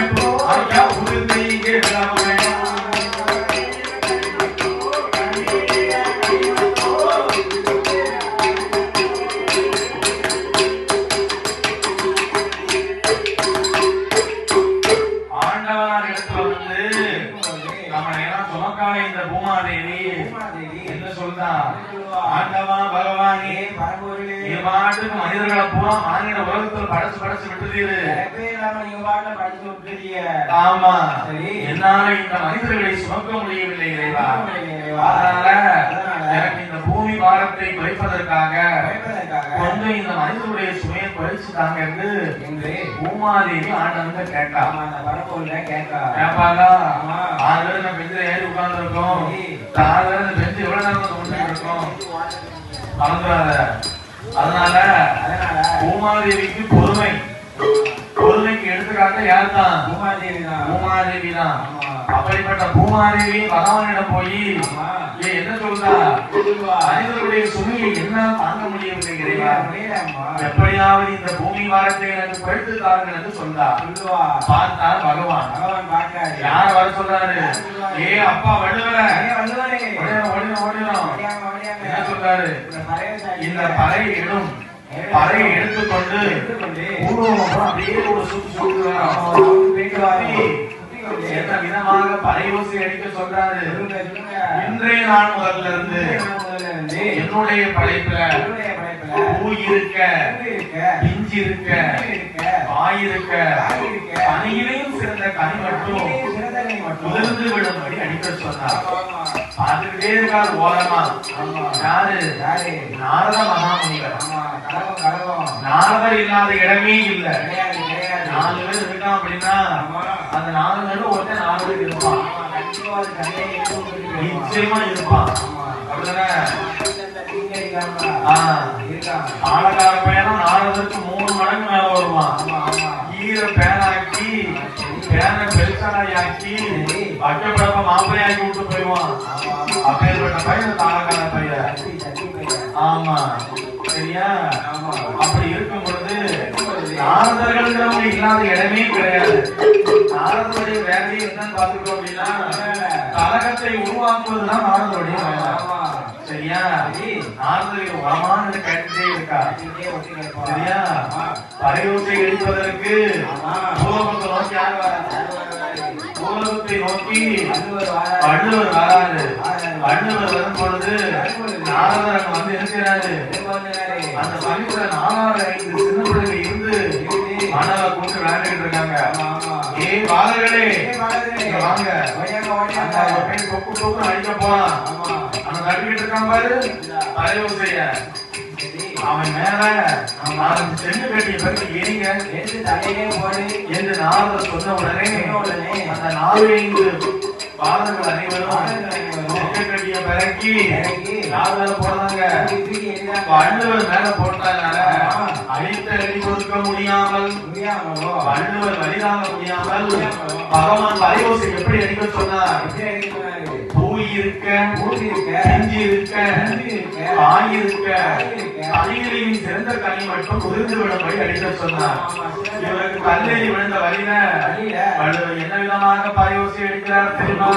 I'm going to be here now. Bhumadevi என்ன சொல்றா ஆண்டவா பகவானே நீ பாட்டுக்கு மனிதர்களை பூரா மாநில உலகத்துல படைச்சு படைச்சு விட்டுதீரு ஆமா. சரி. என்னால இந்த மனிதர்களை சுமக்க முடியவில்லை இறைவா. அதனால எனக்கு இந்த பூமி பாரத்தை குறைப்பதற்காக கொஞ்சம் இந்த மனிதனுடைய சுமையை குறைச்சுட்டாங்க என்று பூமாதேவி ஆண்டவன் கேட்டா. கேட்பாங்களா ஆமா. ஆறு பேர் நம்ம பெஞ்சில ஏறி உட்கார்ந்து இந்த பெஞ்சு எவ்வளவு நேரம் கொண்டு இருக்கோம் மறந்துடாத அதனால பூமாதேவிக்கு பொறுமை. எடுத்துக்காட்ட யார் தான் பூமாதேவி தான் ஆமா. அப்படிப்பட்ட பூமாதேவி பகவானிடம் போய் என்ன சொல்றா? மனிதர்களுடைய சுமையை என்ன தாங்க முடியவில்லை இறைவா? எப்படியாவது இந்த பூமி வாரத்தை எனக்கு குறைத்து தாருங்கள் என்று சொல்றார் பார்த்தார் பகவான். யார் வர சொல்றாரு? ஏ அப்பா வள்ளுவர. ஓடினோம் ஓடினோம் என்ன சொல்றாரு? இந்த பறை இடும் பறையை எடுத்துக்கொண்டு. ஊர்வலம் அப்படியே ஒரு சுத்து சுத்துறாராம். என்ன விதமாக பறையோசி அடிக்க சொல்றாரு இன்றைய நாள் முதல்ல இருந்து என்னுடைய படைப்புல பூ இருக்க பிஞ்சு இருக்க வாய் இருக்க பனியிலையும் சிறந்த கனி மட்டும் உதிர்ந்து விடும்படி அடிக்க சொன்னார் பார்த்துக்கிட்டே இருக்காரு ஓரமா யாரு? நாரத மகாமுனிவர். நாரதர் இல்லாத இடமே இல்ல. நாலு பேர் இருக்கான் அப்படின்னா அந்த நாலு பேரும் ஒருத்தன் நாலு பேர் இருப்பான். நிச்சயமா இருப்பான். ஆளக்கார பையனும் நாரதற்கு மூணு மடங்கு மேல வருவான். ஈர பேனாக்கி பேனை பெருசாலாக்கி வைக்கப்படப்ப மாப்பிள்ளையாக்கி விட்டு போயிடுவான். அப்பேற்பட்ட பையன் தாளக்கார பையன். ஆமா. சரியா? அப்படி இருக்கும் பொழுது நாரதர்கள்ங்கிறவங்க இல்லாத இடமே கிடையாது. நாரதருடைய வேலையை என்னன்னு பாத்துக்கிட்டோம் அப்படின்னா கலகத்தை உருவாக்குவதுதான் நாரதருடைய வேலை. சரியா? நாரதருக்கு உரமான கேட்டுட்டே இருக்கா? சரியா? பரிவத்தை எடுப்பதற்கு பூலோகத்தை நோக்கி யார் பூலோகத்தை நோக்கி வள்ளுவர் வராரு. வள்ளுவர் வரும் பொழுது நாரதர் அங்க வந்து இருக்கிறாரு. அந்த சமயத்துல நாலாறு ஐந்து சின்ன இருந்து மணலை கூட்டு விளையாண்டுட்டு இருக்காங்க. ஏ பாலர்களே வாங்க. அந்த பையன் கொக்கு கொக்கு அடிக்க போறான். அவன் தட்டிக்கிட்டு இருக்கான் பாரு. தலைவர் செய்ய. அவன் மேல நாலு செண்டு கட்டிய பிறகு ஏறிங்க. என்று நாரதர் சொன்ன உடனே அந்த நாலு ஐந்து பாலர்கள் அனைவரும் கட்டிய பிறகு நாரதர் போனாங்க. வள்ளுவர் மேல போட்டாங்க அழித்த அடி கொடுக்க முடியாமல் வள்ளுவர் வழிதாங்க முடியாமல் பகவான் வரையோசை எப்படி அடிக்க சொன்னார்? பூ இருக்க பிஞ்சு இருக்க காய் இருக்க கனிகளின் சிறந்த கனி மட்டும் உதிர்ந்து விடும்படி அடிக்க சொன்னார். இவருக்கு கல்லெறி விழுந்த வழியில என்ன விதமாக பரையோசி அடிக்கிறார் தெரியுமா?